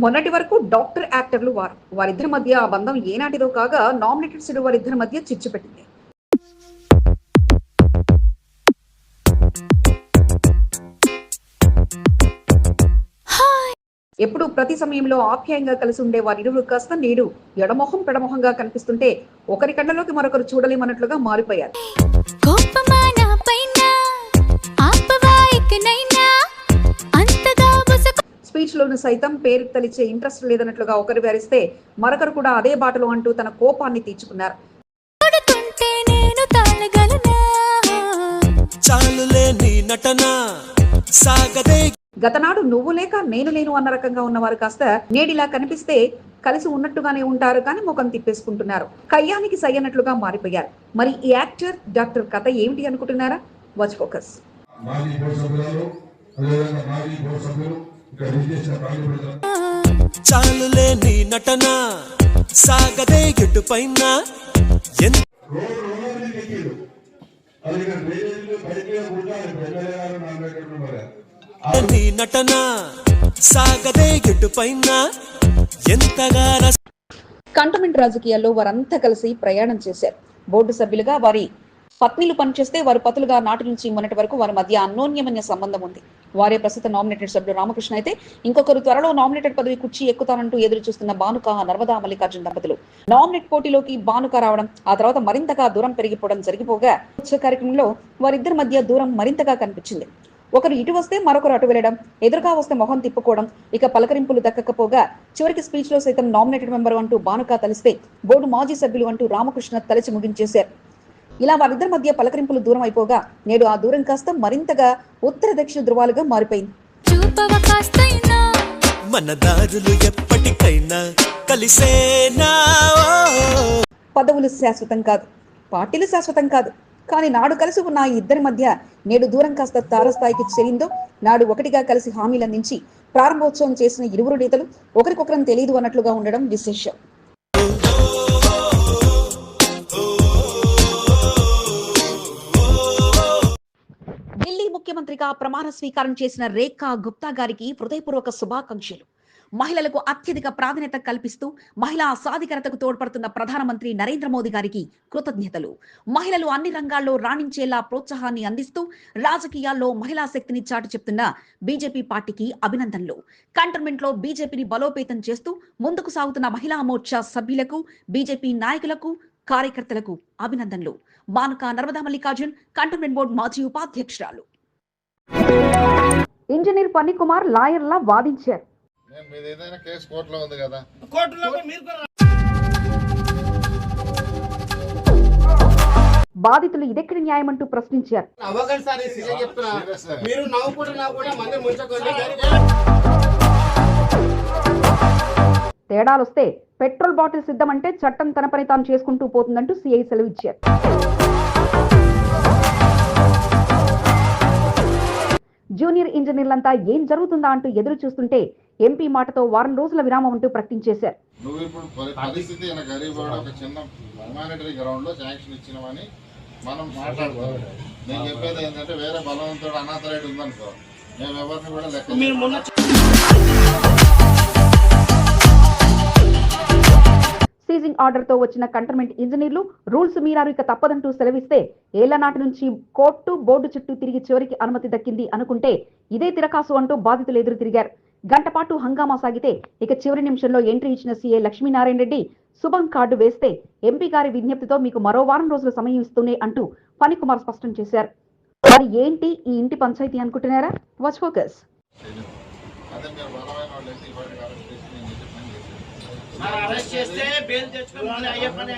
మొన్నటి వరకు డాక్టర్ యాక్టర్లు వారు వారిద్దరి మధ్య ఆ బంధం ఏనాటిదో కాగా నామినేటెడ్ సిడు వారిద్దరి మధ్య చిచ్చు పెట్టింది. ఎప్పుడు ప్రతి సమయంలో ఆప్యాయంగా కలిసి ఉండే వారిరువురు కాస్త నేడు ఎడమొహం పెడమొహంగా కనిపిస్తుంటే ఒకరి కళ్ళలోకి మరొకరు చూడలేమన్నట్లుగా మారిపోయారు. బుసకు స్పీచ్ లోను సైతం పేరు తలిచే ఇంట్రెస్ట్ లేదన్నట్లుగా ఒకరు వారిస్తే మరొకరు కూడా అదే బాటలో అంటూ తన కోపాన్ని తీర్చుకున్నారు. గతనాడు నువ్వు లేక నేను లేను అన్న రకంగా ఉన్నవారు కాస్త నేడిలా కనిపిస్తే కలిసి ఉన్నట్టుగానే ఉంటారు కానీ ముఖం తిప్పేసుకుంటున్నారు. కయ్యానికి సై అన్నట్లుగా మారిపోయారు. మరి ఈ యాక్టర్ డాక్టర్ కథ ఏమిటి అనుకుంటున్నారా? వాచ్ ఫోకస్ మాజీ బోర్డు చాలులే నీ నటన సాగదే ఎటు పైన నీ నటన సాగదే ఎటు పైన ఎంతగా కంటమెంట్ రాజకీయాల్లో వారంతా కలిసి ప్రయాణం చేశారు. బోర్డు సభ్యులుగా వారి పత్నిలు పనిచేస్తే వారు పతులుగా నాటి నుంచి మొన్నటి వరకు వారి మధ్య అన్యోన్యమైన సంబంధం ఉంది. వారే ప్రస్తుత నామినేటెడ్ సభ్యుడు రామకృష్ణ అయితే ఇంకొకరు త్వరలో నామినేటెడ్ పదవి కుర్చీ ఎక్కుతానంటూ ఎదురు చూస్తున్న బానుక నర్మదా మల్లికార్జున దంపతులు. నామినేట్ పోటీలోకి బానుక రావడం ఆ తర్వాత మరింతగా దూరం పెరిగిపోవడం జరిగిపోగా ఉత్సవ కార్యక్రమంలో వారిద్దరి మధ్య దూరం మరింతగా కనిపించింది. ఒకరు ఇటు వస్తే మరొకరు అటు వెళ్ళడం ఎదురుగా వస్తే మొహం తిప్పుకోవడం ఇక పలకరింపులు దక్కకపోగా చివరికి స్పీచ్లో సైతం నామినేటెడ్ మెంబర్ అంటూ బానుక తలిస్తే బోర్డు మాజీ సభ్యులు అంటూ రామకృష్ణ తలచి ముగించేశారు. ఇలా వారిద్దరి మధ్య పలకరింపులు దూరం అయిపోగా నేడు ఆ దూరం కాస్త మరింతగా ఉత్తర దక్షిణ ధృవాలుగా మారిపోయింది. మన దారులు ఎప్పటికైనా కలిసేనా. పదవులు శాశ్వతం కాదు పార్టీలు శాశ్వతం కాదు కానీ నాడు కలిసి ఉన్న ఈ ఇద్దరి మధ్య నేడు దూరం కాస్త తారస్థాయికి చేరిందో నాడు ఒకటిగా కలిసి హామీలు అందించి ప్రారంభోత్సవం చేసిన ఇరువురు నేతలు ఒకరికొకరం తెలియదు అన్నట్లుగా ఉండడం విశేషం. ఢిల్లీ ముఖ్యమంత్రిగా ప్రమాణ స్వీకారం చేసిన రేఖా గుప్తా గారికి హృదయపూర్వక శుభాకాంక్షలు. మహిళలకు అత్యధిక ప్రాధాన్యత కల్పిస్తూ మహిళా సాధికారతకు తోడ్పడుతున్న ప్రధానమంత్రి నరేంద్ర మోదీ గారికి కృతజ్ఞతలు. మహిళలు అన్ని రంగాల్లో రాణించేలా ప్రోత్సాహాన్ని అందిస్తూ రాజకీయాల్లో మహిళా శక్తిని చాటు చెప్తున్న బీజేపీ పార్టీకి అభినందనలు. కంటోన్మెంట్లో బీజేపీని బలోపేతం చేస్తూ ముందుకు సాగుతున్న మహిళా మోర్చా సభ్యులకు బీజేపీ నాయకులకు కార్యకర్తలకు అభినందనలు. బానుక నర్మదా మల్లికార్జున్ కంటోన్మెంట్ బోర్డు మాజీ ఉపాధ్యక్షురాలు. ఇంజనీర్ పన్ని కుమార్ లాయర్లా వాదించారు. నేను మీది ఏదైనా కేసు కోర్టులో ఉంది కదా. బాధితులు ఇదెక్కడి న్యాయం అంటూ ప్రశ్నించారు తేడాలొస్తే పెట్రోల్ బాటిల్ సిద్ధమంటే చట్టం తన పని తాను చేసుకుంటూ పోతుందంటూ సిఐ సెలవు జూనియర్ ఇంజనీర్లంతా ఏం జరుగుతుందా అంటూ ఎదురు చూస్తుంటే ఎంపీ మాటతో వారం రోజుల విరామం అంటూ ప్రకటించేశారు. నువ్వు ఇప్పుడు పరి- పరిస్థితి ఈయన గరీబ్ ఒక చిన్న హ్యుమానిటరీ గ్రౌండ్లో శాంక్షన్ ఇచ్చినవని మనం మాట్లాడుకోవాలి నేను చెప్పేది ఏంటంటే వేరే బలవంతుడు అనాథ రైడ్ ఉందనుకో. మేము ఎవరిని కూడా లెక్క సీజింగ్ ఆర్డర్తో వచ్చిన కంటర్మెంట్ ఇంజనీర్లు రూల్స్ మీరారు ఇక తప్పదంటూ సెలవిస్తే ఏళ్ళ నాటి నుంచి కోర్టు బోర్డు చుట్టూ తిరిగి చివరికి అనుమతి దక్కింది అనుకుంటే ఇదే తిరకాసు అంటూ బాధితులు ఎదురు తిరిగారు. గంటపాటు హంగామా సాగితే ఇక చివరి నిమిషంలో ఎంట్రీ ఇచ్చిన సీఏ లక్ష్మీనారాయణ రెడ్డి శుభం కార్డు వేస్తే ఎంపీ గారి విజ్ఞప్తితో మీకు మరో వారం రోజులు సమయం ఇస్తూనే అంటూ ఫణికుమార్ స్పష్టం చేశారు. మరి ఏంటి ఈ ఇంటి పంచాయతీ అనుకుంటున్నారా? వాచ్ ఫోకస్ అదే మీరు బలమైన వాళ్ళు అయితే ఇవాళ అరెస్ట్ చేసి నేను చెప్పే పని చేశాను అరెస్ట్ చేస్తే బెయిల్ తెచ్చుకొని అయ్యే పని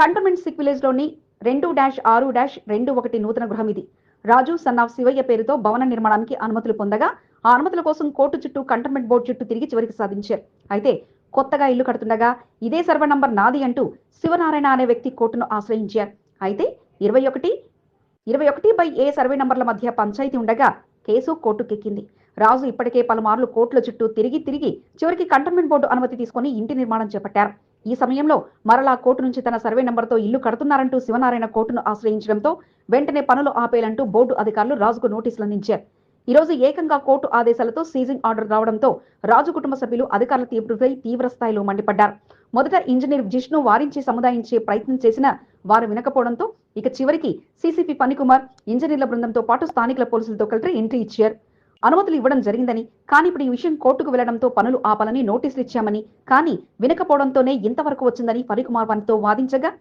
కంటోన్మెంట్ సిక్ విలేజ్లోని రెండు డాష్ ఆరు డాష్ రెండు ఒకటి నూతన గృహం ఇది. రాజు సన్నావ్ శివయ్య పేరుతో భవన నిర్మాణానికి అనుమతులు పొందగా ఆ అనుమతుల కోసం కోర్టు చుట్టూ కంటోన్మెంట్ బోర్డు చుట్టూ తిరిగి చివరికి సాధించారు. అయితే కొత్తగా ఇల్లు కడుతుండగా ఇదే సర్వే నంబర్ నాది అంటూ శివనారాయణ అనే వ్యక్తి కోర్టును ఆశ్రయించారు. అయితే ఇరవై ఒకటి ఇరవై ఒకటి బై ఏ సర్వే నంబర్ల మధ్య పంచాయతీ ఉండగా కేసు కోర్టుకెక్కింది. రాజు ఇప్పటికే పలుమార్లు కోర్టుల చుట్టూ తిరిగి తిరిగి చివరికి కంటోన్మెంట్ బోర్డు అనుమతి తీసుకుని ఇంటి నిర్మాణం చేపట్టారు. ఈ సమయంలో మరలా కోర్టు నుంచి తన సర్వే నంబర్తో ఇల్లు కడుతున్నారంటూ శివనారాయణ కోర్టును ఆశ్రయించడంతో వెంటనే పనులు ఆపేయాలంటూ బోర్డు అధికారులు రాజుకు నోటీసులు అందించారు. ఈ రోజు ఏకంగా కోర్టు ఆదేశాలతో సీజింగ్ ఆర్డర్ రావడంతో రాజు కుటుంబ సభ్యులు అధికారుల తీవ్రపై తీవ్ర స్థాయిలో మండిపడ్డారు. మొదట ఇంజనీర్ జిష్ణు వారించి సముదాయించే ప్రయత్నం చేసిన వారు వినకపోవడంతో ఇక చివరికి సీసీపీ పనికుమార్ ఇంజనీర్ల బృందంతో పాటు స్థానికుల పోలీసులతో కలిసి ఎంట్రీ ఇచ్చారు. అనుమతులు ఇవ్వడం జరిగిందని కానీ ఇప్పుడు ఈ విషయం కోర్టుకు వెళ్ళడంతో పనులు ఆపాలని నోటీసులు ఇచ్చామని కానీ వినకపోవడంతోనే ఇంతవరకు వచ్చిందని ఫణికుమార్ వన్తో వాదించగా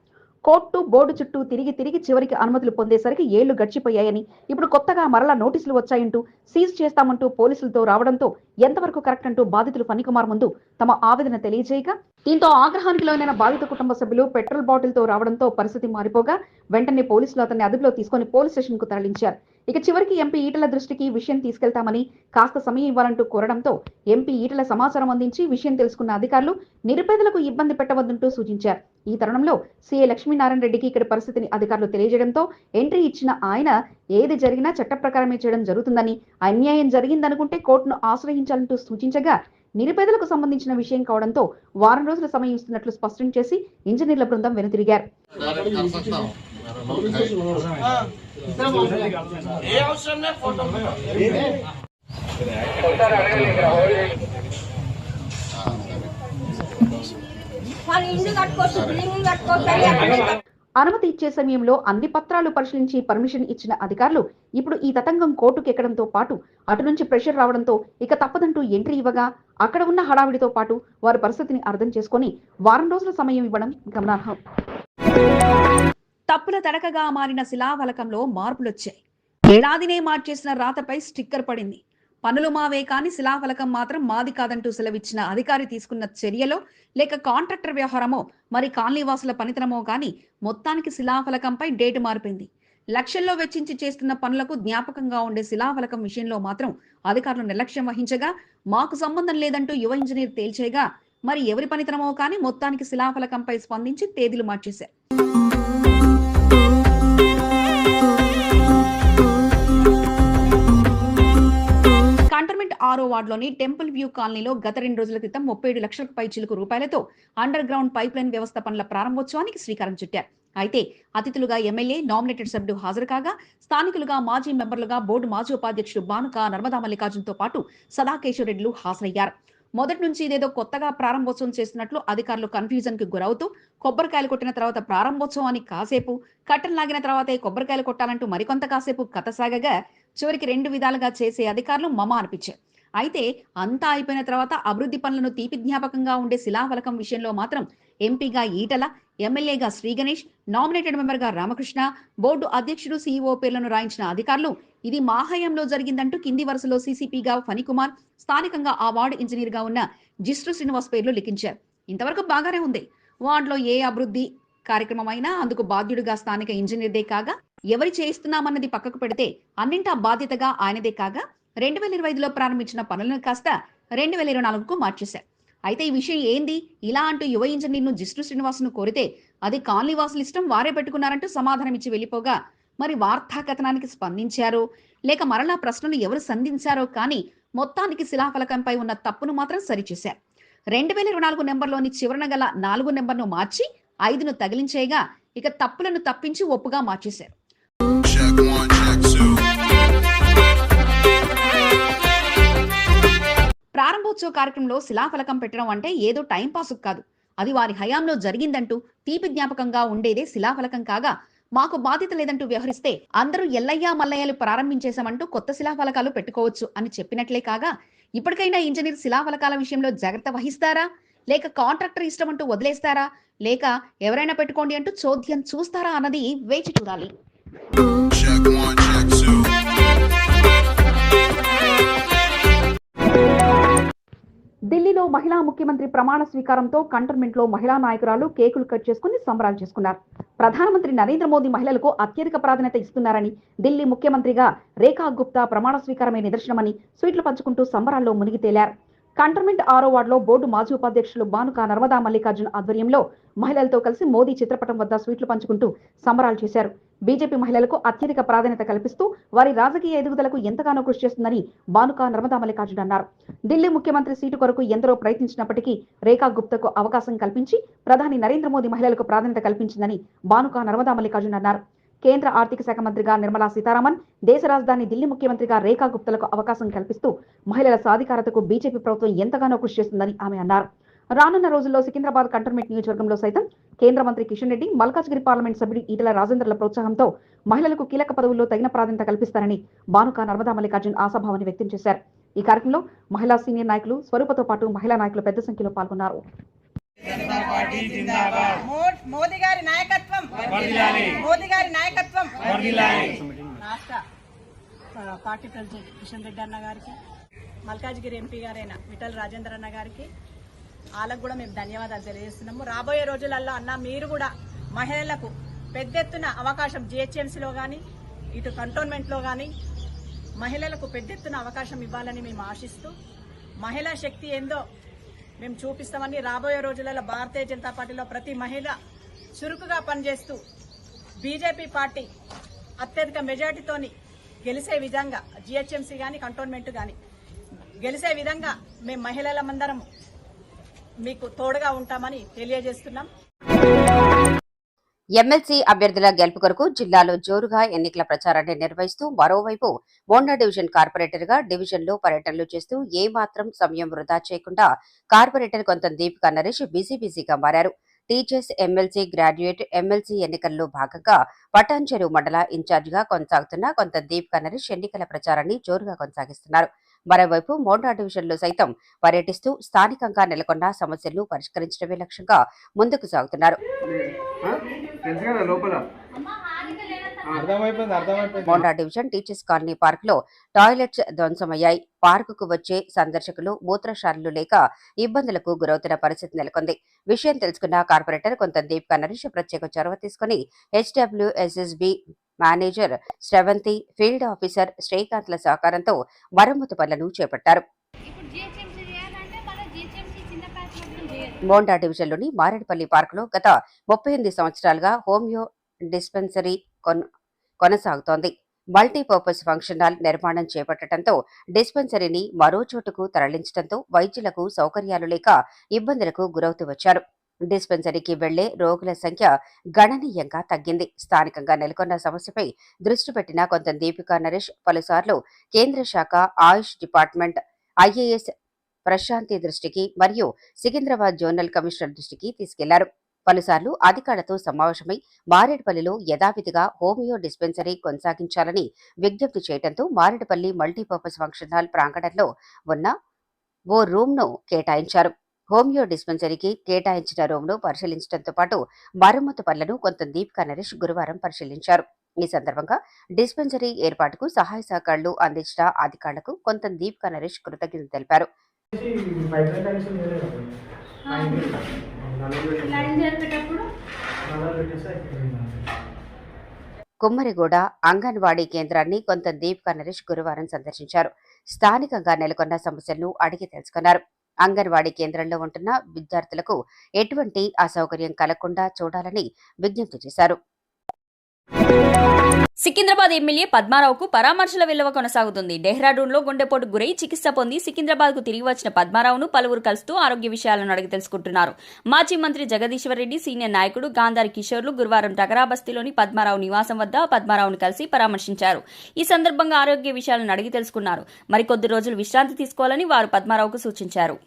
కోర్టు బోర్డు చుట్టూ తిరిగి తిరిగి చివరికి అనుమతులు పొందేసరికి ఏళ్ళు గడిచిపోయాయని ఇప్పుడు కొత్తగా మరలా నోటీసులు వచ్చాయంటూ సీజ్ చేస్తామంటూ పోలీసులతో రావడంతో ఎంతవరకు కరెక్ట్ అంటూ బాధితులు ఫణికుమార్ ముందు తమ ఆవేదన తెలియజేయగా దీంతో ఆగ్రహానికి లోనైన బాధిత కుటుంబ సభ్యులు పెట్రోల్ బాటిల్తో రావడంతో పరిస్థితి మారిపోగా వెంటనే పోలీసులు అతన్ని అదుపులో తీసుకొని పోలీస్ స్టేషన్కు తరలించారు. ఇక చివరికి ఎంపీ ఈటల దృష్టికి విషయం తీసుకెళ్తామని కాస్త సమయం ఇవ్వాలంటూ కోరడంతో ఎంపీ ఈటల సమాచారం అందించి విషయం తెలుసుకున్న అధికారులు నిరుపేదలకు ఇబ్బంది పెట్టవద్దంటూ సూచించారు. ఈ తరుణంలో సీఏ లక్ష్మీనారాయణ రెడ్డికి ఇక్కడ పరిస్థితిని అధికారులు తెలియజేయడంతో ఎంట్రీ ఇచ్చిన ఆయన ఏది జరిగినా చట్ట ప్రకారమే చేయడం జరుగుతుందని అన్యాయం జరిగిందనుకుంటే కోర్టును ఆశ్రయించాలంటూ సూచించగా నిరుపేదలకు సంబంధించిన విషయం కావడంతో వారం రోజుల సమయం ఇస్తున్నట్లు స్పష్టం చేసి ఇంజనీర్ల బృందం వెనుతిరిగారు. ఏ అవసరం ఫోటో అనుమతి ఇచ్చే సమయంలో అన్ని పత్రాలు పరిశీలించి పర్మిషన్ ఇచ్చిన అధికారులు ఇప్పుడు ఈ తతంగం కోర్టుకు ఎక్కడంతో పాటు అటు నుంచి ప్రెషర్ రావడంతో ఇక తప్పదంటూ ఎంట్రీ ఇవ్వగా అక్కడ ఉన్న హడావిడితో పాటు వారి పరిస్థితిని అర్థం చేసుకొని వారం రోజుల సమయం ఇవ్వడం గమనార్హం. తప్పుల తడకగా మారిన శిలాఫలకంలో మార్పులొచ్చాయి. ఏడాదినే మార్చేసిన రాతపై స్టిక్కర్ పడింది. పనులు మావే కాని శిలాఫలకం మాత్రం మాది కాదంటూ సెలవిచ్చిన అధికారి తీసుకున్న చర్యలో లేక కాంట్రాక్టర్ వ్యవహారమో మరి కాలనీవాసుల పనితనమో కానీ మొత్తానికి శిలాఫలకంపై డేటు మారిపోయింది లక్షల్లో వెచ్చించి చేస్తున్న పనులకు జ్ఞాపకంగా ఉండే శిలాఫలకం విషయంలో మాత్రం అధికారులు నిర్లక్ష్యం వహించగా మాకు సంబంధం లేదంటూ యువ ఇంజనీర్ తేల్చేయగా మరి ఎవరి పనితనమో కానీ మొత్తానికి శిలాఫలకంపై స్పందించి తేదీలు మార్చేశారు. కంటర్మెంట్ ఆరో వార్డులోని టెంపుల్ వ్యూ కాలనీలో గత రెండు రోజుల క్రితం ముప్పై ఏడు లక్షలకు పై చిలుకు రూపాయలతో అండర్ గ్రౌండ్ పైప్ లైన్ వ్యవస్థ పనుల ప్రారంభోత్సవానికి శ్రీకారం చుట్టారు. అయితే అతిథులుగా ఎమ్మెల్యే నామినేటెడ్ సభ్యుడు హాజరు కాగా స్థానికులుగా మాజీ మెంబర్లుగా బోర్డు మాజీ ఉపాధ్యక్షుడు బానుక నర్మదా మల్లికార్జున్తో పాటు సదాకేశ్వర రెడ్డిలు హాజరయ్యారు. మొదటి నుంచి ఇదేదో కొత్తగా ప్రారంభోత్సవం చేస్తున్నట్లు అధికారులు కన్ఫ్యూజన్కి గురవుతూ కొబ్బరికాయలు కొట్టిన తర్వాత ప్రారంభోత్సవానికి కాసేపు కట్టెలు లాగిన తర్వాతే కొబ్బరికాయలు కొట్టాలంటూ మరికొంత కాసేపు కథ సాగగా చివరికి రెండు విధాలుగా చేసే అధికారులు మమ అనిపించారు. అయితే అంతా అయిపోయిన తర్వాత అభివృద్ధి పనులను తీపి జ్ఞాపకంగా ఉండే శిలాఫలకం విషయంలో మాత్రం ఎంపీగా ఈటల ఎమ్మెల్యేగా శ్రీగణేష్ నామినేటెడ్ మెంబర్గా రామకృష్ణ బోర్డు అధ్యక్షుడు సీఈఓ పేర్లను రాయించిన అధికారులు ఇది మా హయాంలో జరిగిందంటూ కింది వరుసలో సీసీపీగా ఫణికుమార్ స్థానికంగా ఆ వార్డు ఇంజనీర్గా ఉన్న జిస్ట్రు శ్రీనివాస్ పేర్లు లిఖించారు. ఇంతవరకు బాగానే ఉంది. వార్డులో ఏ అభివృద్ధి కార్యక్రమం అయినా అందుకు బాధ్యుడిగా స్థానిక ఇంజనీర్దే కాగా ఎవరి చేయిస్తున్నామన్నది పక్కకు పెడితే అన్నింటా బాధ్యతగా ఆయనదే కాగా రెండు వేల ఇరవై ఐదులో ప్రారంభించిన పనులను కాస్త రెండు వేల ఇరవై నాలుగుకు మార్చేశారు. అయితే ఈ విషయం ఏంది? ఇలా అంటూ యువ ఇంజనీర్ను జిష్ణు శ్రీనివాసును కోరితే అది కాలనీవాసుల ఇష్టం వారే పెట్టుకున్నారంటూ సమాధానం ఇచ్చి వెళ్ళిపోగా మరి వార్తా కథనానికి స్పందించారో? లేక మరలా ప్రశ్నలు ఎవరు సంధించారో కానీ మొత్తానికి శిలాఫలకంపై ఉన్న తప్పును మాత్రం సరిచేశారు. రెండు వేల ఇరవై నాలుగు నెంబర్లోని చివరన గల నాలుగు నెంబర్ను మార్చి ఐదును తగిలించేయగా ఇక తప్పులను తప్పించి ఒప్పుగా మార్చేశారు. ప్రారంభోత్సవ కార్యక్రమంలో శిలాఫలకం పెట్టడం అంటే ఏదో టైం పాస్ కాదు. అది వారి హయాంలో జరిగిందంటూ తీపి జ్ఞాపకంగా ఉండేదే శిలాఫలకం కాగా మాకు బాధ్యత లేదంటూ వ్యవహరిస్తే అందరూ ఎల్లయ్య మల్లయ్యలు ప్రారంభించేశామంటూ కొత్త శిలాఫలకాలు పెట్టుకోవచ్చు అని చెప్పినట్లే కాగా ఇప్పటికైనా ఇంజనీర్ శిలాఫలకాల విషయంలో జాగ్రత్త వహిస్తారా? లేక కాంట్రాక్టర్ ఇష్టం అంటూ వదిలేస్తారా? లేక ఎవరైనా పెట్టుకోండి అంటూ చోద్యం చూస్తారా అన్నది వేచి చూడాలి. ఢిల్లీలో మహిళా ముఖ్యమంత్రి ప్రమాణ స్వీకారంతో కంటోన్మెంట్లో మహిళా నాయకురాలు కేకులు కట్ చేసుకుని సంబరాలు చేసుకున్నారు. ప్రధానమంత్రి నరేంద్ర మోదీ మహిళలకు అత్యధిక ప్రాధాన్యత ఇస్తున్నారని ఢిల్లీ ముఖ్యమంత్రిగా రేఖా గుప్తా ప్రమాణ స్వీకారమే నిదర్శనమని స్వీట్లు పంచుకుంటూ సంబరాల్లో మునిగి తేలారు. కంటర్మెంట్ ఆరో వార్డులో బోర్డు మాజీ ఉపాధ్యక్షులు బానుక నర్మదా మల్లికార్జున్ ఆధ్వర్యంలో మహిళలతో కలిసి మోదీ చిత్రపటం వద్ద స్వీట్లు పంచుకుంటూ సంబరాలు చేశారు. బీజేపీ మహిళలకు అత్యధిక ప్రాధాన్యత కల్పిస్తూ వారి రాజకీయ ఎదుగుదలకు ఎంతగానో కృషి చేస్తుందని బానుక నర్మదా మల్లికార్జున్ అన్నారు. ఢిల్లీ ముఖ్యమంత్రి సీటు కొరకు ఎందరో ప్రయత్నించినప్పటికీ రేఖా గుప్తకు అవకాశం కల్పించి ప్రధాని నరేంద్ర మోదీ మహిళలకు ప్రాధాన్యత కల్పించిందని బానుక నర్మదా మల్లికార్జున్ అన్నారు. కేంద్ర ఆర్థిక శాఖ మంత్రిగా నిర్మలా సీతారామన్ దేశ రాజధాని ఢిల్లీ ముఖ్యమంత్రిగా రేఖా గుప్తలకు అవకాశం కల్పిస్తూ మహిళల సాధికారతకు బీజేపీ ప్రభుత్వం ఎంతగానో కృషి చేస్తుందని ఆమె అన్నారు. రానున్న రోజుల్లో సికింద్రాబాద్ కంటోన్మెంట్ నియోజకవర్గంలో సైతం కేంద్ర మంత్రి కిషన్ రెడ్డి మల్కాజ్గిరి పార్లమెంట్ సభ్యుడు ఈటల రాజేంద్రల ప్రోత్సాహంతో మహిళలకు కీలక పదవుల్లో తగిన ప్రాధాన్యత కల్పిస్తారని బానుక నర్మదా మల్లికార్జున్ ఆశాభావాన్ని వ్యక్తం చేశారు. ఈ కార్యక్రమంలో మహిళా సీనియర్ నాయకులు స్వరూపతో పాటు మహిళా నాయకులు పెద్ద సంఖ్యలో పాల్గొన్నారు. మోదీ గారి నాయకత్వం. మోదీ గారి నాయకత్వం. రాష్ట్ర పార్టీ ప్రెసిడెంట్ కిషన్ రెడ్డి అన్న గారికి మల్కాజ్గిరి ఎంపీ గారైన విఠల్ రాజేంద్ర అన్న గారికి వాళ్ళకు కూడా మేము ధన్యవాదాలు తెలియజేస్తున్నాము. రాబోయే రోజులలో అన్న మీరు కూడా మహిళలకు పెద్ద ఎత్తున అవకాశం జిహెచ్ఎంసీలో కానీ ఇటు కంటోన్మెంట్లో కానీ మహిళలకు పెద్ద ఎత్తున అవకాశం ఇవ్వాలని మేము ఆశిస్తూ మహిళా శక్తి ఏందో మేము చూపిస్తామని రాబోయే రోజులలో భారతీయ జనతా పార్టీలో ప్రతి మహిళ చురుకుగా పనిచేస్తూ బీజేపీ పార్టీ అత్యధిక మెజార్టీతోని గెలిసే విధంగా జిహెచ్ఎంసీ కానీ కంటోన్మెంట్ కానీ గెలిసే విధంగా మేము మహిళలమందరం మీకు తోడుగా ఉంటామని తెలియజేస్తున్నాం. ఎమ్మెల్సీ అభ్యర్థుల గెలుపు కొరకు జిల్లాలో జోరుగా ఎన్నికల ప్రచారాన్ని నిర్వహిస్తూ మరోవైపు బోండా డివిజన్ కార్పొరేటర్గా డివిజన్లో పర్యటనలు చేస్తూ ఏ మాత్రం సమయం వృధా చేయకుండా కార్పొరేటర్ కొంత దీపిక నరేష్ బిజీ బిజీగా మారారు. టీచర్స్ ఎమ్మెల్సీ గ్రాడ్యుయేట్ ఎమ్మెల్సీ ఎన్నికల్లో భాగంగా పటాన్చెరు మండల ఇన్ఛార్జిగా కొనసాగుతున్న కొంత దీపిక నరేష్ ఎన్నికల ప్రచారాన్ని జోరుగా కొనసాగిస్తున్నారు. మరోవైపు మోండా డివిజన్లో సైతం పర్యటిస్తూ స్థానికంగా నెలకొన్న సమస్యలను పరిష్కరించడమే లక్ష్యంగా ముందుకు సాగుతున్నారు. మోండా డివిజన్ టీచర్స్ కాలనీ పార్క్లో టాయిలెట్స్ ధ్వంసమయ్యాయి. పార్క్కు వచ్చే సందర్శకులు మూత్రశాలలు లేక ఇబ్బందులకు గురవుతున్న పరిస్థితి నెలకొంది. విషయం తెలుసుకున్న కార్పొరేటర్ కొంత దీపికా నరేష్ ప్రత్యేక చొరవ తీసుకుని HWSSB manager Sravanthi field officer శ్రీకాంత్ల సహకారంతో మరమ్మతు పనులను చేపట్టారు ఇప్పుడు జిహెచ్ఎంసీ చేయాలంటే మన జిహెచ్ఎంసీ చిన్న ప్యాక్ మొత్తం చేయాలి మోండా డివిజన్లోని మారేడుపల్లి పార్కులో గత ముప్పై ఎనిమిది సంవత్సరాలుగా హోమియో డిస్పెన్సరీ కొనసాగుతోంది. మల్టీపర్పస్ ఫంక్షన్ హాల్ నిర్మాణం చేపట్టడంతో డిస్పెన్సరీని మరో చోటుకు తరలించడంతో వైద్యులకు సౌకర్యాలు లేక ఇబ్బందులకు గురవుతూ వచ్చారు. డిస్పెన్సరీకి వెళ్ళే రోగుల సంఖ్య గణనీయంగా తగ్గింది. స్థానికంగా నెలకొన్న సమస్యపై దృష్టి పెట్టిన కొంత దీపికా నరేష్ పలుసార్లు కేంద్ర శాఖ ఆయుష్ డిపార్ట్మెంట్ ఐఏఎస్ ప్రశాంతి దృష్టికి మరియు సికింద్రాబాద్ జోనల్ కమిషనర్ దృష్టికి తీసుకెళ్ళారు. పలుసార్లు అధికారులతో సమావేశమై మారేడుపల్లిలో యథావిధిగా హోమియో డిస్పెన్సరీ కొనసాగించాలని విజ్ఞప్తి చేయడంతో మారేడుపల్లి మల్టీపర్పస్ ఫంక్షన్ హాల్ ప్రాంగణంలో ఉన్న ఓ రూమ్ను కేటాయించారు. హోమియో డిస్పెన్సరీకి కేటాయించిన రూమ్ను పరిశీలించడంతో పాటు మరమ్మతు పనులను కొంత దీపికా నరేష్ గురువారం పరిశీలించారు. ఈ సందర్భంగా డిస్పెన్సరీ ఏర్పాటుకు సహాయ సహకారాలు అందించిన అధికారులకు కొంత దీపికా నరేష్ కృతజ్ఞతలు తెలిపారు. కుమ్మరిగూడ అంగన్వాడీ కేంద్రాన్ని కొంత దీపికా నరేష్ గురువారం సందర్శించారు. స్థానికంగా నెలకొన్న సమస్యలను అడిగి తెలుసుకున్నారు. అంగన్వాడీ కేంద్రంలో ఉంటున్న విద్యార్థులకు ఎటువంటి అసౌకర్యం కలగకుండా చూడాలని విజ్ఞప్తి చేశారు. సికింద్రాబాద్ ఎమ్మెల్యే పద్మారావుకు పరామర్శల విలువ కొనసాగుతుంది. డెహ్రాడూన్లో గుండెపోటు గురై చికిత్స పొంది సికింద్రాబాద్కు తిరిగి వచ్చిన పద్మారావును పలువురు కలుస్తూ ఆరోగ్య విషయాలను అడిగి తెలుసుకుంటున్నారు. మాజీ మంత్రి జగదీశ్వర్ రెడ్డి సీనియర్ నాయకుడు గాంధారి కిషోర్లు గురువారం టగరాబస్తీలోని పద్మారావు నివాసం వద్ద పద్మారావును కలిసి పరామర్శించారు. ఈ సందర్భంగా ఆరోగ్య విషయాలను అడిగి తెలుసుకున్నారు. మరికొద్ది రోజులు విశ్రాంతి తీసుకోవాలని వారు పద్మారావుకు సూచించారు.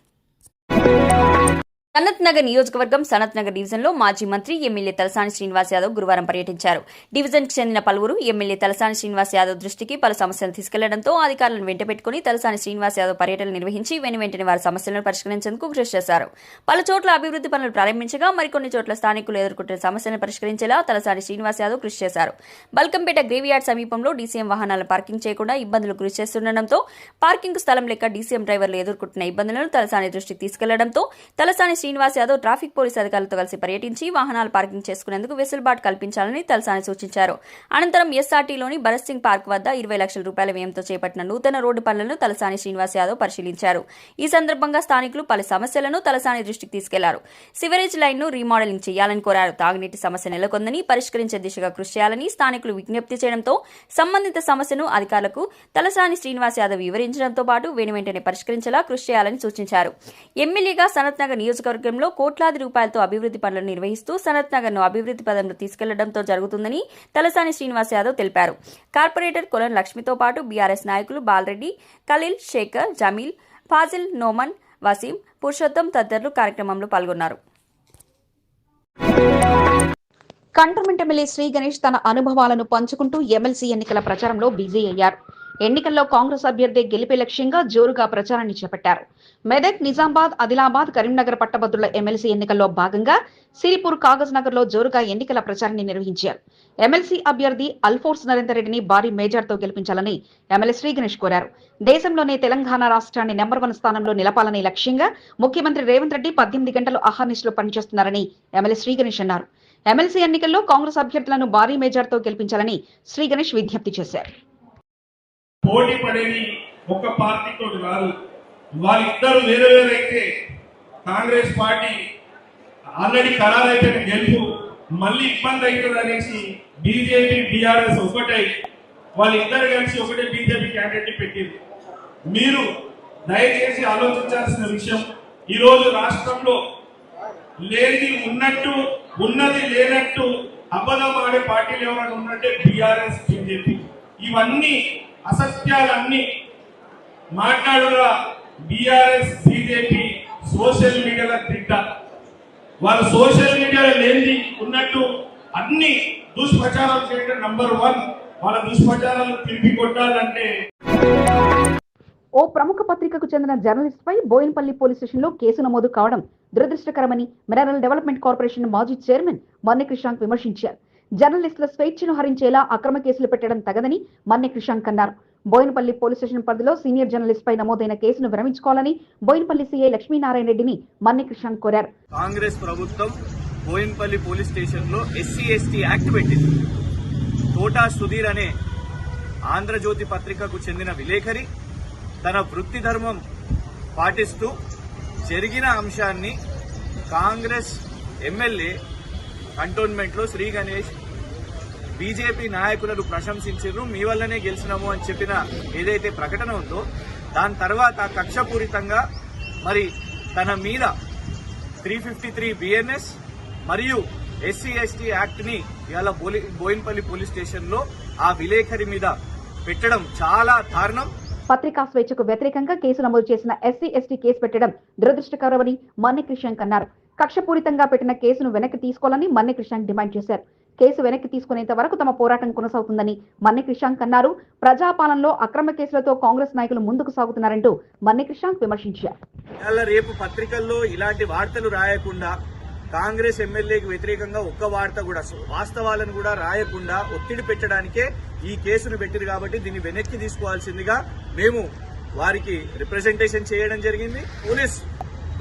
సనత్ నగర్ నియోజకవర్గం సనత్ నగర్ డివిజన్లో మాజీ మంత్రి ఎమ్మెల్యే తలసాని శ్రీనివాస్ యాదవ్ గురువారం పర్యటించారు. డివిజన్కు చెందిన పలువురు ఎమ్మెల్యే తలసాని శ్రీనివాస్ యాదవ్ దృష్టికి పలు సమస్యలు తీసుకెళ్ళడంతో అధికారులను వెంటబెట్టుకుని తలసాని శ్రీనివాస్ యాదవ్ పర్యటన నిర్వహించి వెను వెంటనే వారి సమస్యలను పరిష్కరించేందుకు కృషి చేశారు. పలు చోట్ల అభివృద్ధి పనులు ప్రారంభించగా మరికొన్ని చోట్ల స్థానికులు ఎదుర్కొంటున్న సమస్యలను పరిష్కరించేలా తలసాని శ్రీనివాస్ యాదవ్ కృషి చేశారు. బల్కంపేట గ్రేవియార్డ్ సమీపంలో డీసీఎం వాహనాలను పార్కింగ్ చేయకుండా ఇబ్బందులు కృషి చేస్తుండటంతో పార్కింగ్ స్థలం లేక డీసీఎం డ్రైవర్లు ఎదుర్కొంటున్న ఇబ్బందులను తలసాని దృష్టికి తీసుకెళ్ళడంతో తలసాని శ్రీనివాస్ యాదవ్ ట్రాఫిక్ పోలీసు అధికారులతో కలిసి పర్యటించి వాహనాలు పార్కింగ్ చేసుకునేందుకు వెసులుబాటు కల్పించాలని తలసాని సూచించారు. అనంతరం ఎస్ఆర్టీలోని భరత్ సింగ్ పార్క్ వద్ద ఇరవై లక్షల రూపాయల వ్యయంతో చేపట్టిన నూతన రోడ్డు పనులను తలసాని శ్రీనివాస్ యాదవ్ పరిశీలించారు. ఈ సందర్భంగా స్థానికులు పలు సమస్యలను తలసాని దృష్టికి తీసుకెళ్ళారు. సివరేజ్ లైన్ను రీమోడలింగ్ చేయాలని కోరారు. తాగునీటి సమస్య నెలకొందని పరిష్కరించే దిశగా కృషి చేయాలని స్థానికులు విజ్ఞప్తి చేయడంతో సంబంధిత సమస్యను అధికారులకు తలసాని శ్రీనివాస్ యాదవ్ వివరించడంతో పాటు వెను వెంటనే పరిష్కరించేలా కృషి చేయాలని సూచించారు. ఎమ్మెల్యేగా సనత్నగర్ నియోజకవర్గం నియోజకవర్గంలో కోట్లాది రూపాయలతో అభివృద్ధి పనులను నిర్వహిస్తూ సనత్ నగర్ను అభివృద్ధి పదంలో తీసుకెళ్ళడంతో జరుగుతుందని తలసాని శ్రీనివాస్ యాదవ్ తెలిపారు. కార్పొరేటర్ కొలన్ లక్ష్మితో పాటు బీఆర్ఎస్ నాయకులు బాలరెడ్డి ఖలీల్ శేఖర్ జమీల్ ఫాజిల్ నోమన్ వసీం పురుషోత్తం తదితరులు కార్యక్రమంలో పాల్గొన్నారు. కంటర్మెంట్ ఎమ్మెల్యే శ్రీ గణేష్ తన అనుభవాలను పంచుకుంటూ ఎమ్మెల్సీ ఎన్నికల ప్రచారంలో బిజీ అయ్యారు. ఎన్నికల్లో కాంగ్రెస్ అభ్యర్థి గెలిపే లక్ష్యంగా జోరుగా ప్రచారాన్ని చేపట్టారు. మెదక్ నిజామాబాద్ ఆదిలాబాద్ కరీంనగర్ పట్టభద్రుల ఎమ్మెల్సీ ఎన్నికల్లో భాగంగా సిరిపూర్ కాగజ్ నగర్లో జోరుగా ఎన్నికల ప్రచారాన్ని నిర్వహించారు. ఎమ్మెల్సీ అభ్యర్థి అల్ఫోర్స్ నరేందర్ రెడ్డిని భారీ మేజార్తో గెలిపించాలని ఎమ్మెల్యే శ్రీ గణేష్ కోరారు. దేశంలోనే తెలంగాణ రాష్ట్రాన్ని నెంబర్ వన్ స్థానంలో నిలపాలనే లక్ష్యంగా ముఖ్యమంత్రి రేవంత్ రెడ్డి పద్దెనిమిది గంటలు అహర్నిశలు పనిచేస్తున్నారని ఎమ్మెల్యే శ్రీ గణేష్ అన్నారు. ఎమ్మెల్సీ ఎన్నికల్లో కాంగ్రెస్ అభ్యర్థులను భారీ మేజార్తో గెలిపించాలని శ్రీ గణేష్ విజ్ఞప్తి చేశారు. పోటీ పడేది ఒక్క పార్టీతో కాదు. వాళ్ళిద్దరు వేరే వేరైతే కాంగ్రెస్ పార్టీ ఆల్రెడీ ఖరారైపోయిన గెలుపు మళ్ళీ ఇబ్బంది అవుతుంది అనేసి బీజేపీ బీఆర్ఎస్ ఒకటే. వాళ్ళిద్దరు కలిసి ఒకటే బీజేపీ క్యాండిడేట్ పెట్టింది మీరు దయచేసి ఆలోచించాల్సిన విషయం ఈరోజు రాష్ట్రంలో లేనిది ఉన్నట్టు ఉన్నది లేనట్టు అబద్ధం ఆడే పార్టీలు ఎవరైనా ఉన్నట్టే బీఆర్ఎస్ బీజేపీ. ఇవన్నీ అసత్యాలన్నీ మాట్లాడుగా బీఆర్ఎస్ బీజేపీ సోషల్ మీడియాలో తిట్ట. వాళ్ళ సోషల్ మీడియాలో లేని ఉన్నట్టు అన్ని దుష్ప్రచారం చేయడం నంబర్ వన్ వాళ్ళ దుష్ప్రచారాలు తిరిగి కొట్టాలంటే ఓ ప్రముఖ పత్రికకు చెందిన జర్నలిస్ట్ పై బోయిన్పల్లి పోలీస్ స్టేషన్లో కేసు నమోదు కావడం దురదృష్టకరమని మినరల్ డెవలప్మెంట్ కార్పొరేషన్ మాజీ చైర్మన్ మన్నె క్రిషాంక్ విమర్శించారు. జర్నలిస్టుల స్వేచ్ఛను హరించేలా అక్రమ కేసులు పెట్టడం తగదని మన్నె కృషాంక్ అన్నారు. బోయినపల్లి పోలీస్ స్టేషన్ పరిధిలో సీనియర్ జర్నలిస్ట్ పై నమోదైన కేసును విరమించుకోవాలని బోయినపల్లి సీఐ లక్ష్మీనారాయణ రెడ్డిని మన్నె కృషాంక్ కోరారు. కాంగ్రెస్ ప్రభుత్వం బోయిన్పల్లి పోలీస్ స్టేషన్లో ఎస్సీ ఎస్టీ యాక్ట్ పెట్టింది. తోటా సుధీర్ అనే ఆంధ్రజ్యోతి పత్రికకు చెందిన విలేకరి తన వృత్తి ధర్మం పాటిస్తూ జరిగిన అంశాన్ని కాంగ్రెస్ ఎమ్మెల్యే కంటోన్మెంట్లో శ్రీ గణేష్ బీజేపీ నాయకులను ప్రశంసించారు మీ వల్లనే గెలిచినాము అని చెప్పిన ఏదైతే ప్రకటన ఉందో దాని తర్వాత కక్షపూరితంగా మరి తన మీద త్రీ ఫిఫ్టీ త్రీ బిఎన్ఎస్ మరియు ఎస్సీ ఎస్టీ యాక్ట్ని ఇవాళ బోలి- బోయిన్పల్లి పోలీస్ స్టేషన్లో ఆ విలేకరి మీద పెట్టడం చాలా దారుణం. పత్రికా స్వేచ్ఛకు వ్యతిరేకంగా కేసు నమోదు చేసిన ఎస్సీ ఎస్టీ కేసు పెట్టడం దురదృష్టకరమని మన్నె క్రిషాంక్ అన్నారు కక్షపూరితంగా పెట్టిన కేసును వెనక్కి తీసుకోవాలని మన్నె క్రిషాంక్ డిమాండ్ చేశారు. కేసు వెనక్కి తీసుకునేంత వరకు తమ పోరాటం కొనసాగుతుందని మన్నె క్రిషాంక్ అన్నారు. ప్రజాపాలనలో అక్రమ కేసులతో కాంగ్రెస్ నాయకులు ముందుకు సాగుతున్నారంటూ మన్నె క్రిషాంక్ విమర్శించారు. రేపు పత్రికల్లో ఇలాంటి వార్తలు రాయకుండా కాంగ్రెస్ ఎమ్మెల్యేకి వ్యతిరేకంగా ఒక్క వార్త కూడా వాస్తవాలను కూడా రాయకుండా ఒత్తిడి పెట్టడానికే ఈ కేసును పెట్టిరు కాబట్టి దీన్ని వెనక్కి తీసుకోవాల్సిందిగా మేము వారికి రిప్రజెంటేషన్ చేయడం జరిగింది. పోలీస్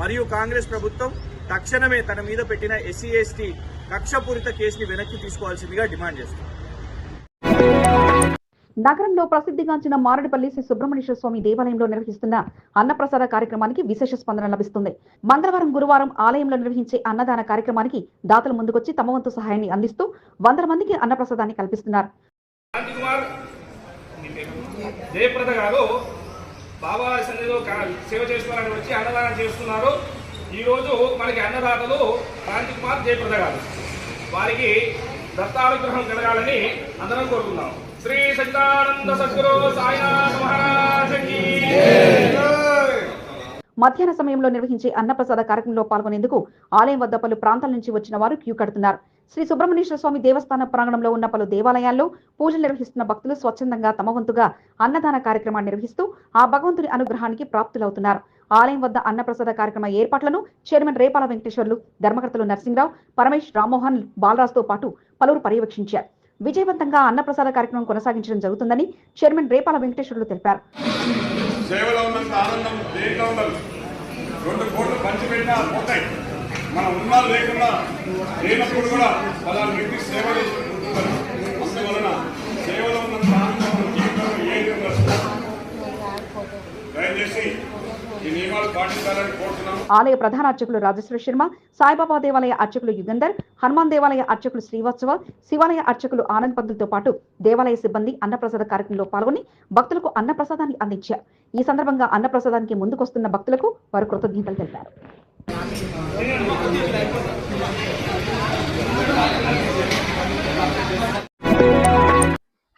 మరియు కాంగ్రెస్ ప్రభుత్వం తక్షణమే తన మీద పెట్టిన ఎస్సీ ఎస్టీ కక్షపూరిత కేసుని వెనక్కి తీసుకోవాల్సిందిగా డిమాండ్ చేస్తున్నాం. నగరంలో ప్రసిద్ధిగాంచిన మారడిపల్లి శ్రీ సుబ్రహ్మణ్యేశ్వర స్వామి దేవాలయంలో నిర్వహిస్తున్న అన్నప్రసాద కార్యక్రమానికి విశేష స్పందన లభిస్తుంది. మంగళవారం గురువారం ఆలయంలో నిర్వహించే అన్నదాన కార్యక్రమానికి దాతలు ముందుకొచ్చి తమ వంతు సహాయాన్ని అందిస్తూ వందల మందికి అన్నప్రసాదాన్ని కల్పిస్తున్నారు. బాబా సన్నిధిలో సేవ చేసుకోవాలని వచ్చి అన్నదానం చేస్తున్నారు. ఈరోజు మనకి అన్నదాతలు శాంతి కుమార్ జయప్రద గారు. వారికి దత్తానుగ్రహం కలగాలని అందరం కోరుకుందాం. శ్రీ సచ్చిదానంద సద్గురు సాయినాథ మహారాజకి. మధ్యాహ్న సమయంలో నిర్వహించే అన్నప్రసాద కార్యక్రమంలో పాల్గొనేందుకు ఆలయం వద్ద పలు ప్రాంతాల నుంచి వచ్చిన వారు క్యూ కడుతున్నారు. శ్రీ సుబ్రహ్మణ్యేశ్వర స్వామి దేవస్థాన ప్రాంగణంలో ఉన్న పలు దేవాలయాల్లో పూజలు నిర్వహిస్తున్న భక్తులు స్వచ్ఛందంగా తమ వంతుగా అన్నదాన కార్యక్రమాన్ని నిర్వహిస్తూ ఆ భగవంతుని అనుగ్రహానికి ప్రాప్తులవుతున్నారు. ఆలయం వద్ద అన్నప్రసాద కార్యక్రమ ఏర్పాట్లను చైర్మన్ రేపాల వెంకటేశ్వర్లు ధర్మకర్తలు నరసింహరావు పరమేష్ రామ్మోహన్ బాలరాజ్తో పాటు పలువురు పర్యవేక్షించారు. విజయవంతంగా అన్నప్రసాద కార్యక్రమం కొనసాగించడం జరుగుతుందని చైర్మన్ రేపాల వెంకటేశ్వర్లు తెలిపారు. రెండు కోట్లు పంచిపెట్టినా పోతాయి. మనం ఉన్నా లేకున్నా లేనప్పుడు కూడా వ్యక్తి సేవ అందువలన సేవలో ఆనందం జీవితంలో దయచేసి ఆలయ ప్రధాన అర్చకులు రాజేశ్వర శర్మ సాయిబాబా దేవాలయ అర్చకులు యుగంధర్ హనుమాన్ దేవాలయ అర్చకులు శ్రీవాత్సవ శివాలయ అర్చకులు ఆనంద్ పంతులతో పాటు దేవాలయ సిబ్బంది అన్నప్రసాద కార్యక్రమంలో పాల్గొని భక్తులకు అన్నప్రసాదాన్ని అందించారు. ఈ సందర్భంగా అన్నప్రసాదానికి ముందుకొస్తున్న భక్తులకు వారు కృతజ్ఞతలు తెలిపారు.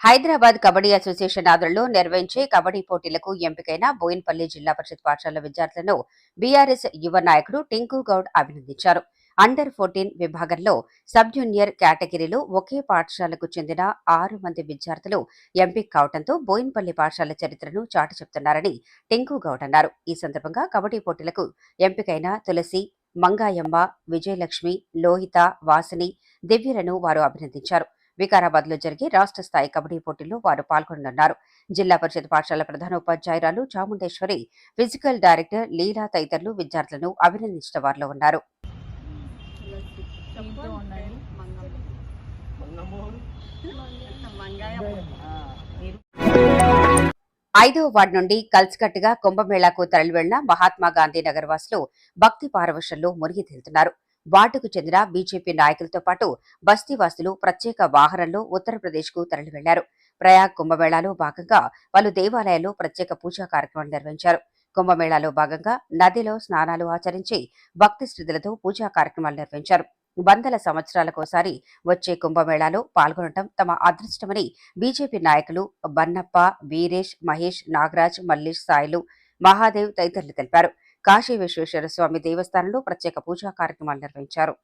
హైదరాబాద్ కబడ్డీ అసోసియేషన్ ఆధ్వర్యంలో నిర్వహించే కబడ్డీ పోటీలకు ఎంపికైన బోయిన్పల్లి జిల్లా పరిషత్ పాఠశాల విద్యార్థులను బీఆర్ఎస్ యువ నాయకుడు టింకు గౌడ్ అభినందించారు. అండర్ ఫోర్టీన్ విభాగంలో సబ్ జూనియర్ కేటగిరీలో ఒకే పాఠశాలకు చెందిన ఆరు మంది విద్యార్థులు ఎంపిక కావడంతో బోయిన్పల్లి పాఠశాల చరిత్రను చాటి చెప్తున్నారని టింకు గౌడ్ అన్నారు. ఈ సందర్భంగా కబడ్డీ పోటీలకు ఎంపికైన తులసి మంగాయమ్మ విజయలక్ష్మి లోహిత వాసిని దివ్యలను వారు అభినందించారు. వికారాబాద్లో జరిగే రాష్ట్ర స్థాయి కబడ్డీ పోటీల్లో వారు పాల్గొననున్నారు. జిల్లా పరిషత్ పాఠశాల ప్రధాన ఉపాధ్యాయురాలు చాముండేశ్వరి ఫిజికల్ డైరెక్టర్ లీలా తదితరులు విద్యార్థులను అభినందించిన వారిలో ఉన్నారు. ఐదో వార్డు నుండి కలిసికట్టుగా కుంభమేళాకు తరలివెళ్ళిన మహాత్మా గాంధీ నగర్ వాసులు భక్తి పారవశంలో మునిగి తేలుతున్నారు. వార్డుకు చెందిన బీజేపీ నాయకులతో పాటు బస్తీవాసులు ప్రత్యేక వాహనంలో ఉత్తరప్రదేశ్కు తరలి వెళ్ళారు ప్రయాగ్ కుంభమేళాలో భాగంగా పలు దేవాలయాల్లో ప్రత్యేక పూజా కార్యక్రమాలు నిర్వహించారు. కుంభమేళాలో భాగంగా నదిలో స్నానాలు ఆచరించి భక్తి శ్రద్ధలతో పూజా కార్యక్రమాలు నిర్వహించారు. వందల సంవత్సరాలకోసారి వచ్చే కుంభమేళాలో పాల్గొనడం తమ అదృష్టమని బీజేపీ నాయకులు బన్నప్ప వీరేష్ మహేష్ నాగరాజ్ మల్లేష్ సాయిలు మహాదేవ్ తదితరులు తెలిపారు. కాశీ విశ్వేశ్వర స్వామి దేవస్థానంలో ప్రత్యేక పూజా కార్యక్రమాలు నిర్వహించారు.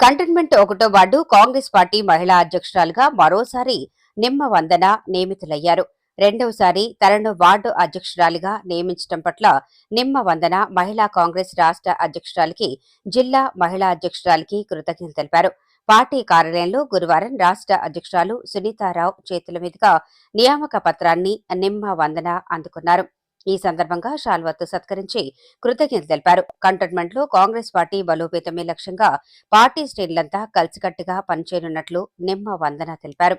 కంటైన్మెంట్ ఒకటో వార్డు కాంగ్రెస్ పార్టీ మహిళా అధ్యక్షురాలుగా మరోసారి నిమ్మ వందన నియమితులయ్యారు. రెండవసారి తనను వార్డు అధ్యక్షురాలిగా నియమించడం పట్ల నిమ్మ వందన మహిళా కాంగ్రెస్ రాష్ట్ర అధ్యక్షురాలికి జిల్లా మహిళా అధ్యక్షురాలికి కృతజ్ఞతలు తెలిపారు. పార్టీ కార్యాలయంలో గురువారం రాష్ట్ర అధ్యక్షురాలు సునీతారావు చేతుల మీదుగా నియామక పత్రాన్ని నిమ్మ వందన అందుకున్నారు. ఈ సందర్భంగా షాల్వత్తు సత్కరించి కృతజ్ఞతలు తెలిపారు. కంటోన్మెంట్లో కాంగ్రెస్ పార్టీ బలోపేతమే లక్ష్యంగా పార్టీ శ్రేణులంతా కలిసికట్టుగా పనిచేయనున్నట్లు నిమ్మ వందన తెలిపారు.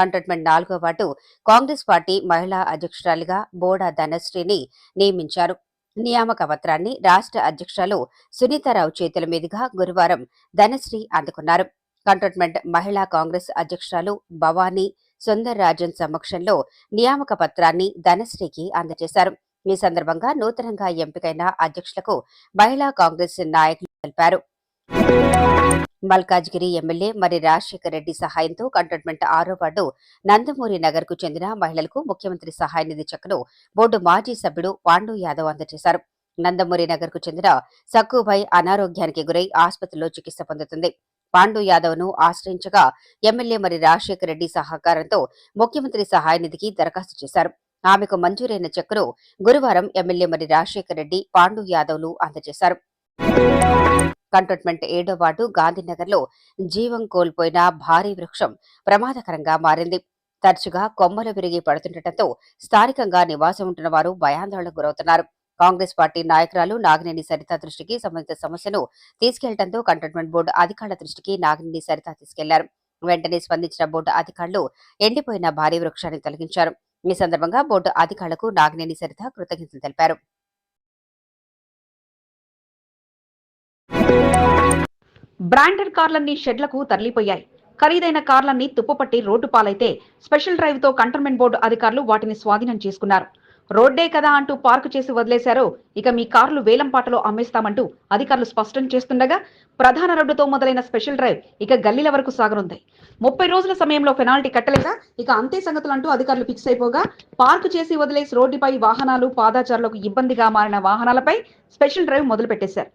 కంటోన్మెంట్ నాలుగో వార్డు కాంగ్రెస్ పార్టీ మహిళా అధ్యక్షురాలిగా బోడా ధనశ్రీని నియమించారు. నియామక పత్రాన్ని రాష్ట్ర అధ్యక్షురాలు సునీతారావు చేతుల మీదుగా గురువారం ధనశ్రీ అందుకున్నారు. కంటోన్మెంట్ మహిళా కాంగ్రెస్ అధ్యక్షురాలు భవానీ సుందర్ రాజన్ సమక్షంలో నియామక పత్రాన్ని ధనశ్రీకి అందజేశారు. ఈ సందర్భంగా నూతనంగా ఎంపికైన అధ్యక్షులకు మహిళా కాంగ్రెస్ నాయకులు తెలిపారు. మల్కాజ్గిరి ఎమ్మెల్యే మరి రాజశేఖర్ రెడ్డి సహాయంతో కంటోన్మెంట్ ఆరో వార్డు నందమూరి నగర్కు చెందిన మహిళలకు ముఖ్యమంత్రి సహాయ నిధి చెక్కును బోర్డు మాజీ సభ్యుడు పాండు యాదవ్ అందజేశారు. నందమూరి నగర్కు చెందిన సక్కుభాయ్ అనారోగ్యానికి గురై ఆసుపత్రిలో చికిత్స పొందుతుంది. పాండు యాదవ్ను ఆశ్రయించగా ఎమ్మెల్యే మరి రాజశేఖర రెడ్డి సహకారంతో ముఖ్యమంత్రి సహాయ నిధికి దరఖాస్తు చేశారు. ఆమెకు మంజూరైన చెక్కును గురువారం ఎమ్మెల్యే మరి రాజశేఖర రెడ్డి పాండు యాదవ్లు అందజేశారు. కంటోన్మెంట్ ఏడో వార్డు గాంధీనగర్లో జీవం కోల్పోయిన భారీ వృక్షం ప్రమాదకరంగా మారింది. తరచుగా కొమ్మలు విరిగి పడుతుండటంతో స్థానికంగా నివాసం ఉంటున్న వారు భయాందోళనకు గురవుతున్నారు. కాంగ్రెస్ పార్టీ నాయకురాలు నాగినేని సరిత దృష్టికి సంబంధిత సమస్యను తీసుకెళ్ళడంతో కంటోన్మెంట్ బోర్డు అధికారుల దృష్టికి నాగినేని సరిత తీసుకెళ్ళారు. వెంటనే స్పందించిన బోర్డు అధికారులు ఎండిపోయిన భారీ వృక్షాన్ని తొలగించారు. ఈ సందర్భంగా బోర్డు అధికారులకు నాగినేని సరిత కృతజ్ఞతలు తెలిపారు. బ్రాండెడ్ కార్లన్నీ షెడ్లకు తరలిపోయాయి. ఖరీదైన కార్లన్నీ తుప్పుపట్టి రోడ్డు పాలైతే స్పెషల్ డ్రైవ్తో కంటోన్మెంట్ బోర్డు అధికారులు వాటిని స్వాధీనం చేసుకున్నారు. రోడ్డే కదా అంటూ పార్కు చేసి వదిలేశారో ఇక మీ కార్లు వేలంపాటలో అమ్మేస్తామంటూ అధికారులు స్పష్టం చేస్తుండగా ప్రధాన రోడ్డుతో మొదలైన స్పెషల్ డ్రైవ్ ఇక గల్లీల వరకు సాగనుంది. ముప్పై రోజుల సమయంలో పెనాల్టీ కట్టలేదా? ఇక అంతే సంగతులు అంటూ అధికారులు ఫిక్స్ అయిపోగా పార్కు చేసి వదిలేసి రోడ్డుపై వాహనాలు పాదాచారులకు ఇబ్బందిగా మారిన వాహనాలపై స్పెషల్ డ్రైవ్ మొదలు పెట్టేశారు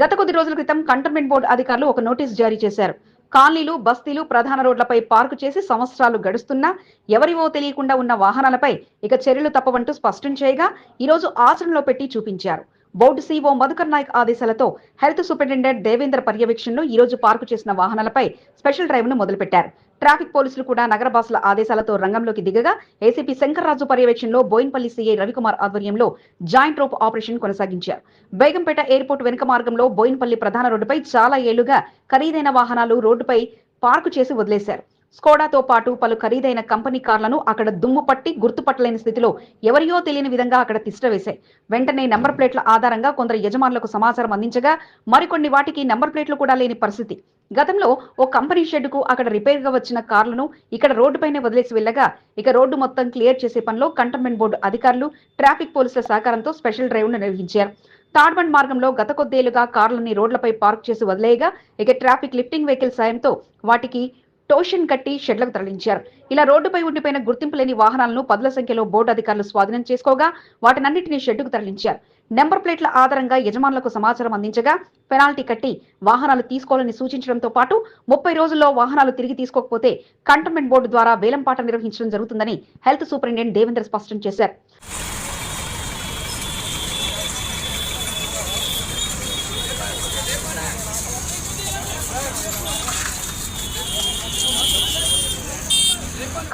గత కొద్ది రోజుల క్రితం కంటోన్మెంట్ బోర్డు అధికారులు ఒక నోటీస్ జారీ చేశారు. కాలనీలు బస్తీలు ప్రధాన రోడ్లపై పార్కు చేసి సంవత్సరాలు గడుస్తున్నా ఎవరివో తెలియకుండా ఉన్న వాహనాలపై ఇక చర్యలు తప్పవంటూ స్పష్టం చేయగా ఈరోజు ఆచరణలో పెట్టి చూపించారు. బోర్డు సీఓ మధుకర్ నాయక్ ఆదేశాలతో హెల్త్ సూపరింటెండెంట్ దేవేంద్ర పర్యవేక్షణలో ఈరోజు పార్కు చేసిన వాహనాలపై స్పెషల్ డ్రైవ్ను మొదలుపెట్టారు. ట్రాఫిక్ పోలీసులు కూడా నగర బాసుల ఆదేశాలతో రంగంలోకి దిగగా ఏసీపీ శంకర్రాజు పర్యవేక్షణలో బోయిన్పల్లి సీఐ రవికుమార్ ఆధ్వర్యంలో జాయింట్ రోప్ ఆపరేషన్ కొనసాగించారు. బేగంపేట ఎయిర్పోర్ట్ వెనుక మార్గంలో బోయిన్పల్లి ప్రధాన రోడ్డుపై చాలా ఏళ్ళుగా ఖరీదైన వాహనాలు రోడ్డుపై పార్కు చేసి వదిలేశారు. స్కోడాతో పాటు పలు ఖరీదైన కంపెనీ కార్లను అక్కడ దుమ్ము పట్టి గుర్తుపట్టలేని స్థితిలో ఎవరియో తెలియని విధంగా అక్కడ తిష్టవేశాయి వెంటనే నంబర్ ప్లేట్ల ఆధారంగా కొందరు యజమానులకు సమాచారం అందించగా మరికొన్ని వాటికి నంబర్ ప్లేట్లు కూడా లేని పరిస్థితి. గతంలో ఓ కంపెనీ షెడ్కు అక్కడ రిపేర్గా వచ్చిన కార్లను ఇక్కడ రోడ్డుపైనే వదిలేసి వెళ్ళగా ఇక రోడ్డు మొత్తం క్లియర్ చేసే పనిలో కంటోన్మెంట్ బోర్డు అధికారులు ట్రాఫిక్ పోలీసుల సహకారంతో స్పెషల్ డ్రైవ్ను నిర్వహించారు. తాడ్బండ్ మార్గంలో గత కొద్దేళ్ళుగా కార్లని రోడ్లపై పార్క్ చేసి వదిలేయగా ఇక ట్రాఫిక్ లిఫ్టింగ్ వెహికల్ సాయంతో వాటికి టోషన్ కట్టి షెడ్లకు తరలించారు. ఇలా రోడ్డుపై ఉండిపోయిన గుర్తింపు లేని వాహనాలను పదుల సంఖ్యలో బోర్డు అధికారులు స్వాధీనం చేసుకోగా వాటినన్నింటినీ షెడ్డుకు తరలించారు. నెంబర్ ప్లేట్ల ఆధారంగా యజమానులకు సమాచారం అందించగా పెనాల్టీ కట్టి వాహనాలు తీసుకోవాలని సూచించడంతో పాటు ముప్పై రోజుల్లో వాహనాలు తిరిగి తీసుకోకపోతే కంటోన్మెంట్ బోర్డు ద్వారా వేలంపాట నిర్వహించడం జరుగుతుందని హెల్త్ సూపరింటెండెంట్ దేవేంద్ర స్పష్టం చేశారు.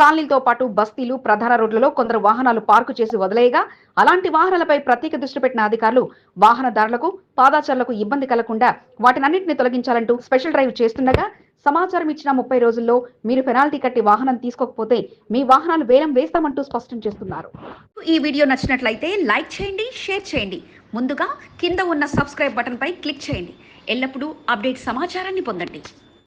కాలనీలతో పాటు బస్తీలు ప్రధాన రోడ్లలో కొందరు వాహనాలు పార్కు చేసి వదిలేయగా అలాంటి వాహనాలపై ప్రత్యేక దృష్టి పెట్టిన అధికారులు వాహనదారులకు పాదాచారులకు ఇబ్బంది కలగకుండా వాటినన్నింటినీ తొలగించాలంటూ స్పెషల్ డ్రైవ్ చేస్తుండగా సమాచారం ఇచ్చిన ముప్పై రోజుల్లో మీరు పెనాల్టీ కట్టి వాహనం తీసుకోకపోతే మీ వాహనాలు వేలం వేస్తామంటూ స్పష్టం చేస్తున్నారు. ఈ వీడియో నచ్చినట్లయితే లైక్ చేయండి షేర్ చేయండి. ముందుగా కింద ఉన్న సబ్స్క్రైబ్ బటన్పై క్లిక్ చేయండి. ఎల్లప్పుడూ అప్డేట్ సమాచారాన్ని పొందండి.